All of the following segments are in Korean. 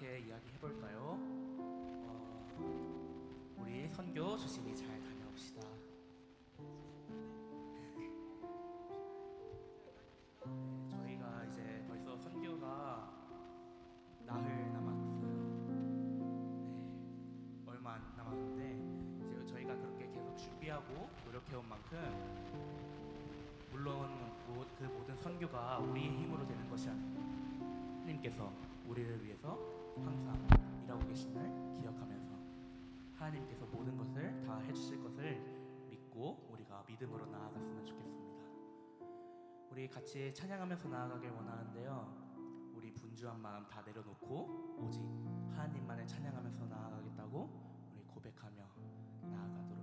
어떻게 이야기해볼까요? 어, 우리 선교 조심히 잘 다녀옵시다. 네, 저희가 이제 벌써 선교가 나흘 남았어요. 네, 얼마 안 남았는데 이제 저희가 그렇게 계속 준비하고 노력해온 만큼 물론 뭐 그 모든 선교가 우리의 힘으로 되는 것이 아니고 하나님께서 우리를 위해서 항상 일하고 계심을 기억하면서 하나님께서 모든 것을 다 해주실 것을 믿고 우리가 믿음으로 나아갔으면 좋겠습니다. 우리 같이 찬양하면서 나아가길 원하는데요. 우리 분주한 마음 다 내려놓고 오직 하나님만을 찬양하면서 나아가겠다고 우리 고백하며 나아가도록.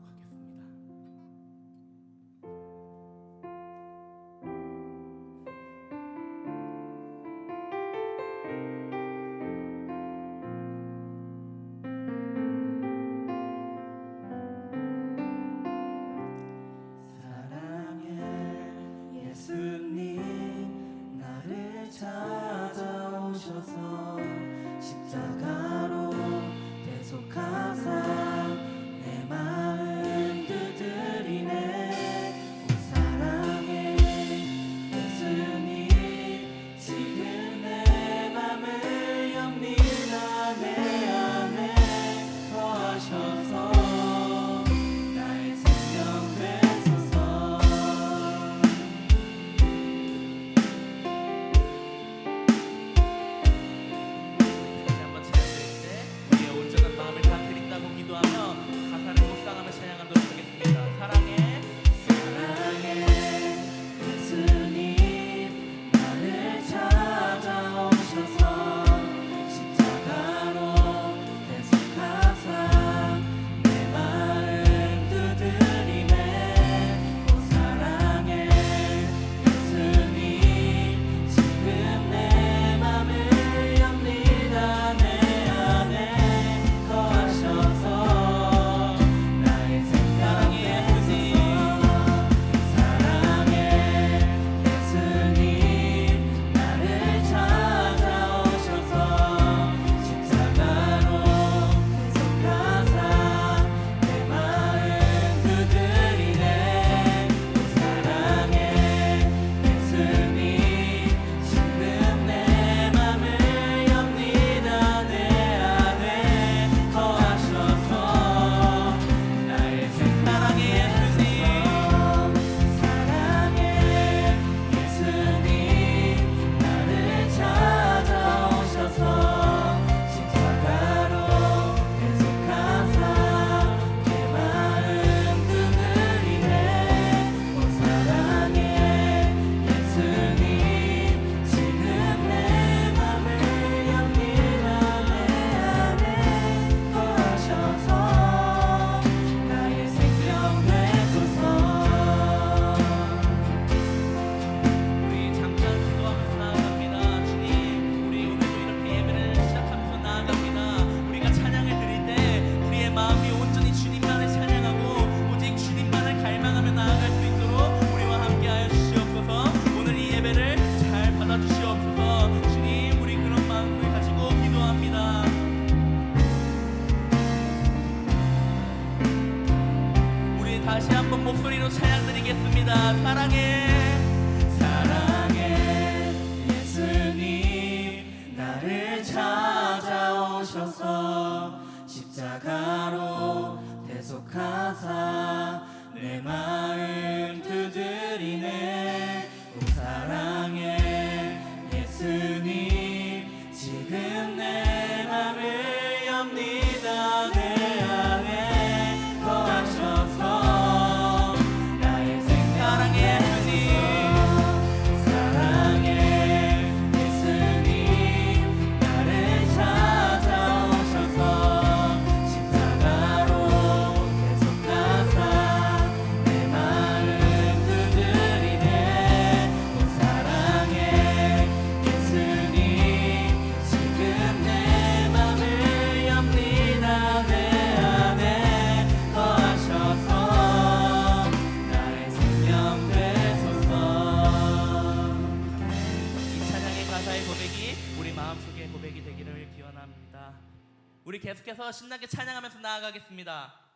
됩니다.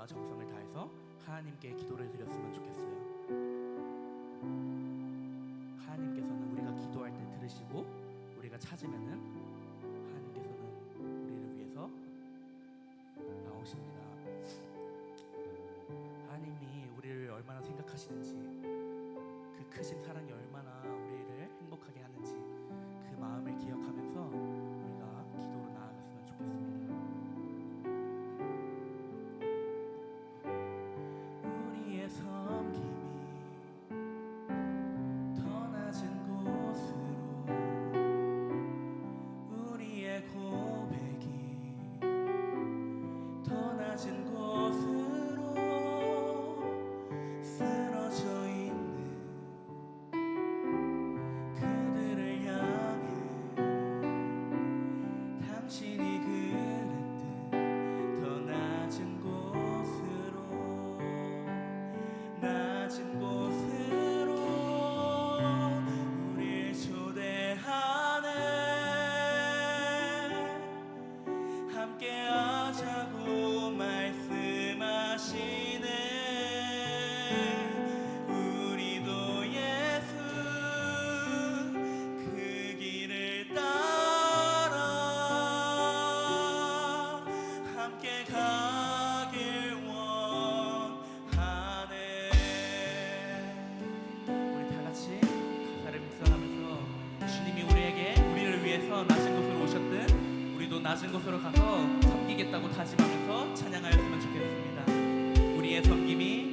마음과 정성을 다해서 하나님께 기도를 드렸으면 좋겠어요. 하나님께서는 우리가 기도할 때 들으시고 우리가 찾으면은 낮은 곳으로 가서 섬기겠다고 다짐하면서 찬양하였으면 좋겠습니다. 우리의 섬김이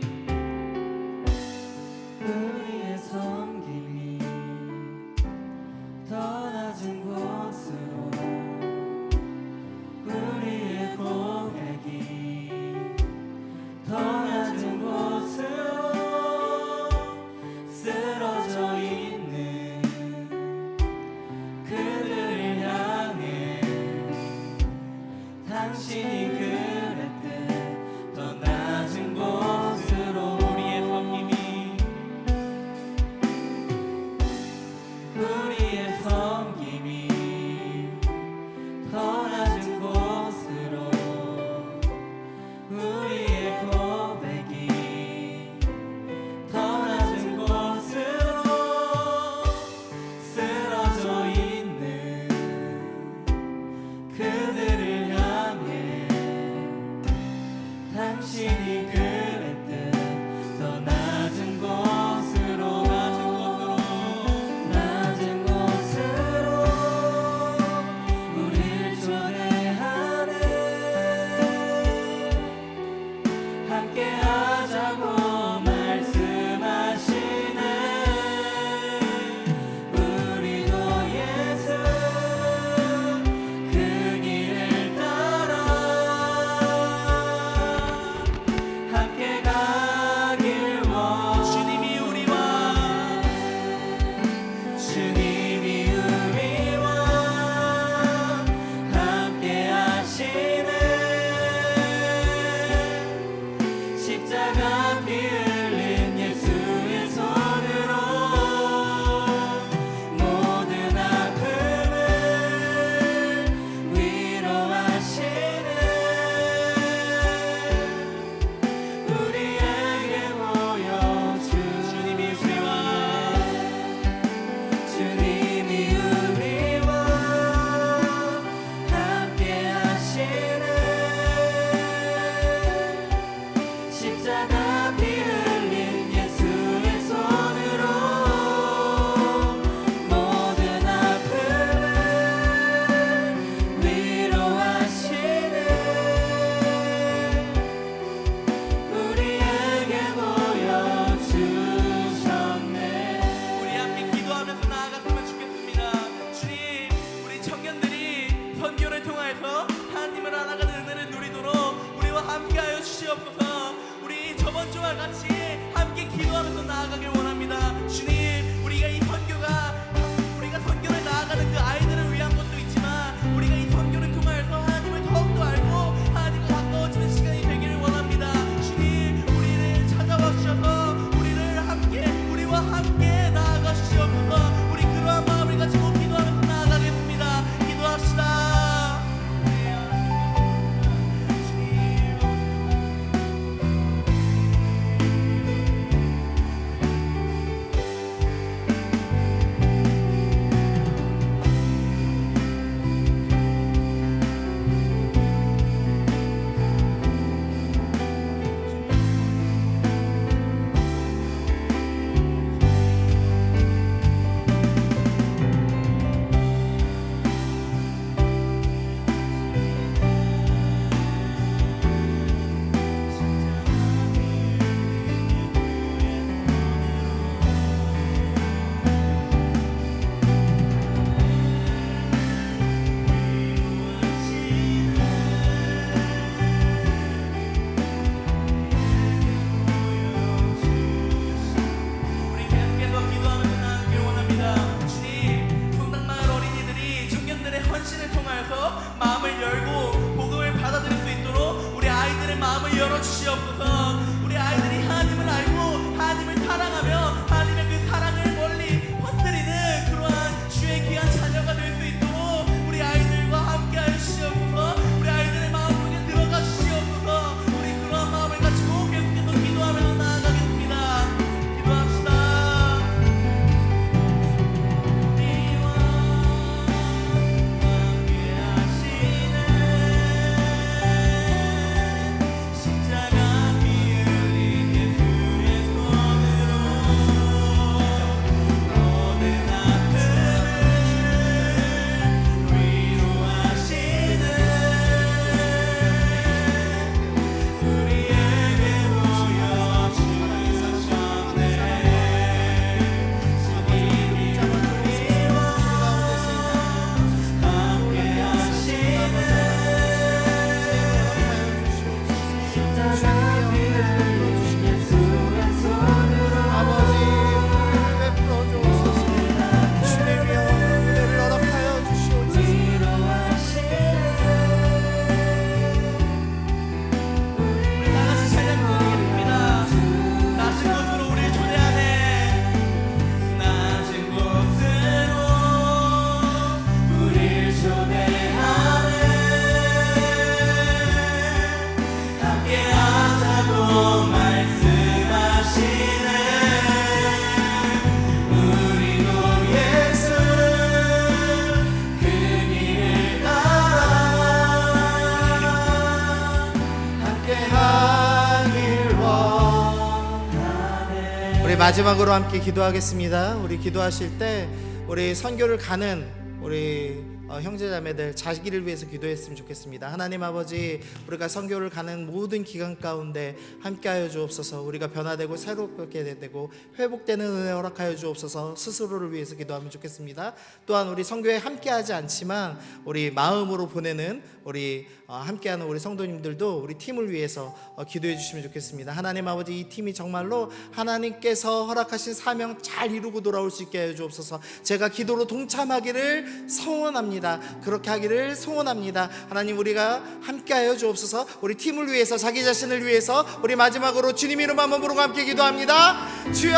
우리 마지막으로 함께 기도하겠습니다. 우리 기도하실 때 우리 선교를 가는 우리 어, 형제자매들 자기를 위해서 기도했으면 좋겠습니다. 하나님 아버지 우리가 선교를 가는 모든 기간 가운데 함께하여 주옵소서. 우리가 변화되고 새롭게 되고 회복되는 은혜 허락하여 주옵소서. 스스로를 위해서 기도하면 좋겠습니다. 또한 우리 선교에 함께하지 않지만 우리 마음으로 보내는 우리 어, 함께하는 우리 성도님들도 우리 팀을 위해서 어, 기도해 주시면 좋겠습니다. 하나님 아버지 이 팀이 정말로 하나님께서 허락하신 사명 잘 이루고 돌아올 수 있게 해 주옵소서. 제가 기도로 동참하기를 소원합니다. 그렇게 하기를 소원합니다. 하나님 우리가 함께하여 주옵소서. 우리 팀을 위해서 자기 자신을 위해서 우리 마지막으로 주님 이름 한번 부르고 함께 기도합니다. 주여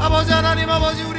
아버지 하나님 아버지 우리